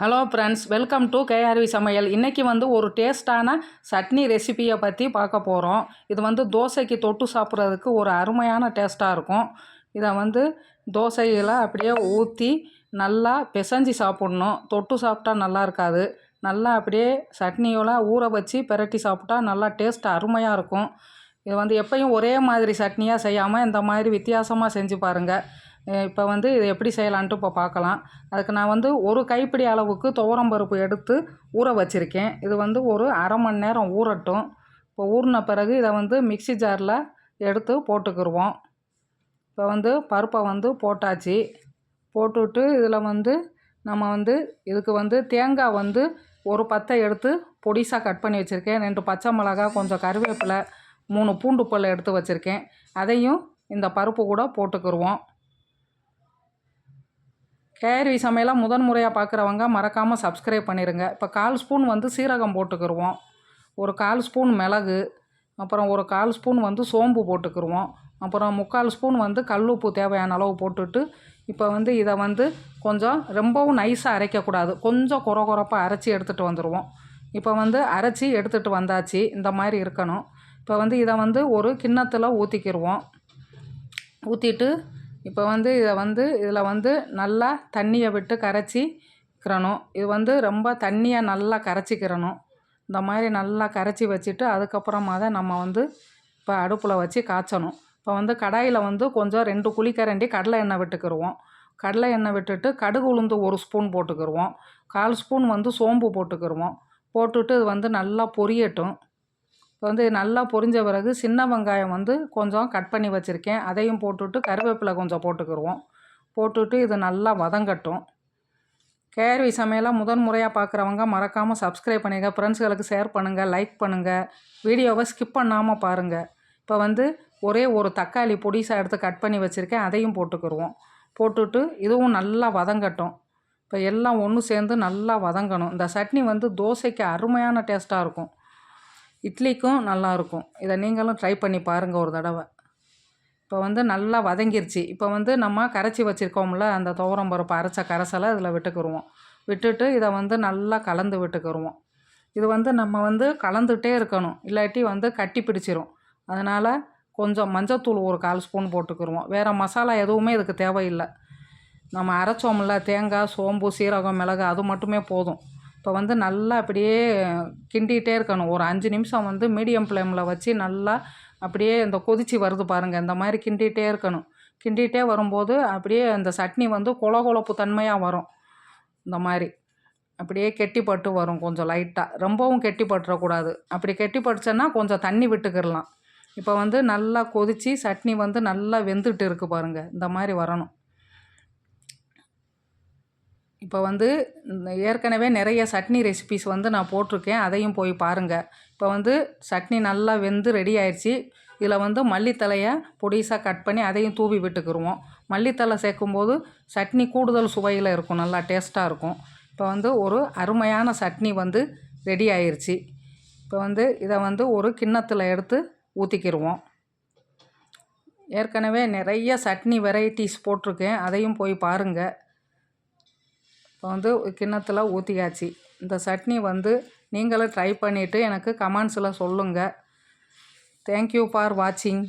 Hello friends welcome to KRV சமையல் இன்றைக்கி வந்து ஒரு டேஸ்ட்டான சட்னி ரெசிபியை பற்றி பார்க்க போகிறோம் இது வந்து தோசைக்கு தொட்டு சாப்பிட்றதுக்கு ஒரு அருமையான டேஸ்ட்டாக இருக்கும். இதை வந்து தோசையில் அப்படியே ஊற்றி நல்லா பிசைஞ்சு சாப்பிட்ணும். தொட்டு சாப்பிட்டா நல்லா இருக்காது. நல்லா அப்படியே சட்னியோட ஊற வச்சு பிரட்டி சாப்பிட்டா நல்லா டேஸ்ட் அருமையாக இருக்கும். இது வந்து எப்பயும் ஒரே மாதிரி சட்னியாக செய்யாமல் இந்த மாதிரி வித்தியாசமாக செஞ்சு பாருங்கள் இப்போ வந்து இது எப்படி செய்யலான்ட்டு இப்போ பார்க்கலாம். அதுக்கு நான் வந்து ஒரு கைப்பிடி அளவுக்கு துவரம் பருப்பு எடுத்து ஊற வச்சுருக்கேன். இது வந்து ஒரு அரை மணி நேரம் ஊறட்டும். இப்போ ஊறின பிறகு இதை வந்து மிக்ஸி ஜாரில் எடுத்து போட்டுக்கிருவோம். இப்போ வந்து பருப்பை வந்து போட்டாச்சு. போட்டுவிட்டு இதில் வந்து நம்ம வந்து இதுக்கு வந்து தேங்காய் வந்து ஒரு பத்தை எடுத்து பொடிசாக கட் பண்ணி வச்சுருக்கேன். ரெண்டு பச்சை மிளகா கொஞ்சம் கருவேப்பிலை மூணு பூண்டு பல் எடுத்து வச்சுருக்கேன். அதையும் இந்த பருப்பு கூட போட்டுக்கிருவோம். கேரி சமையலாக முதன் முறையாக பார்க்குறவங்க மறக்காமல் சப்ஸ்கிரைப் பண்ணிடுங்க இப்போ கால் ஸ்பூன் வந்து சீரகம் போட்டுக்கிருவோம். ஒரு கால் ஸ்பூன் மிளகு அப்புறம் ஒரு கால் ஸ்பூன் வந்து சோம்பு போட்டுக்கிருவோம். அப்புறம் முக்கால் ஸ்பூன் வந்து கல்லுப்பு தேவையான அளவு போட்டுட்டு இப்போ வந்து இதை வந்து கொஞ்சம் ரொம்பவும் நைஸாக அரைக்கக்கூடாது. கொஞ்சம் குற குறப்பாக அரைச்சி எடுத்துகிட்டு வந்துடுவோம் இப்போ வந்து அரைச்சி எடுத்துகிட்டு வந்தாச்சு. இந்த மாதிரி இருக்கணும். இப்போ வந்து இதை வந்து ஒரு கிண்ணத்தில் ஊற்றிக்கிருவோம் ஊற்றிட்டு இப்போ வந்து இதை வந்து இதில் வந்து நல்லா தண்ணியை விட்டு கரைச்சிக்கிறணும். இது வந்து ரொம்ப தண்ணியை நல்லா கரைச்சிக்கிறணும். இந்த மாதிரி நல்லா கரைச்சி வச்சுட்டு அதுக்கப்புறமா தான் நம்ம வந்து இப்போ அடுப்பில் வச்சு காய்ச்சணும். இப்போ வந்து கடாயில் வந்து கொஞ்சம் ரெண்டு குழிக்கரண்டி கடலை எண்ணெய் விட்டுக்கிருவோம். கடலை எண்ணெய் விட்டுட்டு கடுகு உளுந்து ஒரு ஸ்பூன் போட்டுக்கிருவோம். கால் ஸ்பூன் வந்து சோம்பு போட்டுக்கிருவோம். போட்டுட்டு இது வந்து நல்லா பொரியட்டும். இப்போ வந்து நல்லா பொரிஞ்ச பிறகு சின்ன வெங்காயம் வந்து கொஞ்சம் கட் பண்ணி வச்சுருக்கேன். அதையும் போட்டுவிட்டு கருவேப்பிலை கொஞ்சம் போட்டுக்கிருவோம். போட்டுவிட்டு இது நல்லா வதங்கட்டும். கேர்வி சமையலாக முதன் முறையாக பார்க்குறவங்க மறக்காமல் சப்ஸ்கிரைப் பண்ணுங்கள் ஃப்ரெண்ட்ஸுகளுக்கு ஷேர் பண்ணுங்கள் லைக் பண்ணுங்கள் வீடியோவை ஸ்கிப் பண்ணாமல் பாருங்கள் இப்போ வந்து ஒரே ஒரு தக்காளி பொடிசாக எடுத்து கட் பண்ணி வச்சுருக்கேன். அதையும் போட்டுக்கிருவோம். போட்டுட்டு இதுவும் நல்லா வதங்கட்டும். இப்போ எல்லாம் ஒன்று சேர்ந்து நல்லா வதங்கணும். இந்த சட்னி வந்து தோசைக்கு அருமையான டேஸ்ட்டாக இருக்கும். இட்லிக்கும் நல்லாயிருக்கும். இதை நீங்களும் ட்ரை பண்ணி பாருங்கள் ஒரு தடவை. இப்போ வந்து நல்லா வதங்கிருச்சு. இப்போ வந்து நம்ம கரைச்சி வச்சுருக்கோம்ல அந்த துவரம் பருப்பு அரைச்ச கரைசலை இதில் விட்டுக்கிருவோம். விட்டுட்டு இதை வந்து நல்லா கலந்து விட்டுக்கிருவோம். இது வந்து நம்ம வந்து கலந்துகிட்டே இருக்கணும். இல்லாட்டி வந்து கட்டி பிடிச்சிரும். அதனால் கொஞ்சம் மஞ்சத்தூள் ஒரு கால் ஸ்பூன் போட்டுக்கிருவோம். வேறு மசாலா எதுவுமே இதுக்கு தேவையில்லை. நம்ம அரைச்சோம்ல தேங்காய் சோம்பு சீரகம் மிளகு அது மட்டுமே போதும். இப்போ வந்து நல்லா அப்படியே கிண்டிகிட்டே இருக்கணும். ஒரு அஞ்சு நிமிஷம் வந்து மீடியம் ஃப்ளேமில் வச்சு நல்லா அப்படியே இந்த கொதிச்சு வருது பாருங்கள் இந்த மாதிரி கிண்டிகிட்டே இருக்கணும். கிண்டிகிட்டே வரும்போது அப்படியே அந்த சட்னி வந்து குழகுழப்பு தன்மையாக வரும். இந்த மாதிரி அப்படியே கெட்டிப்பட்டு வரும் கொஞ்சம் லைட்டாக ரொம்பவும் கெட்டிப்பட்டுறக்கூடாது. அப்படி கெட்டிப்பட்டுச்சேன்னா கொஞ்சம் தண்ணி விட்டுக்கிடலாம். இப்போ வந்து நல்லா கொதித்து சட்னி வந்து நல்லா வெந்துட்டு இருக்குது பாருங்கள் இந்த மாதிரி வரணும். இப்போ வந்து இந்த ஏற்கனவே நிறைய சட்னி ரெசிபிஸ் வந்து நான் போட்டிருக்கேன். அதையும் போய் பாருங்கள் இப்போ வந்து சட்னி நல்லா வெந்து ரெடி ஆயிடுச்சு இதில் வந்து மல்லித்தலையை பொடிசாக கட் பண்ணி அதையும் தூவி விட்டுக்கிருவோம். மல்லித்தலை சேர்க்கும்போது சட்னி கூடுதல் சுவையில் இருக்கும். நல்லா டேஸ்ட்டாக இருக்கும். இப்போ வந்து ஒரு அருமையான சட்னி வந்து ரெடி ஆயிடுச்சு இப்போ வந்து இதை வந்து ஒரு கிண்ணத்தில் எடுத்து ஊற்றிக்கிருவோம் ஏற்கனவே நிறைய சட்னி வெரைட்டிஸ் போட்டிருக்கேன். அதையும் போய் பாருங்கள் வந்து கிண்ணத்தில் ஊற்றியாச்சு இந்த சட்னி வந்து நீங்களும் ட்ரை பண்ணிவிட்டு எனக்கு கமெண்ட்ஸில் சொல்லுங்கள் தேங்க்யூ ஃபார் வாட்சிங்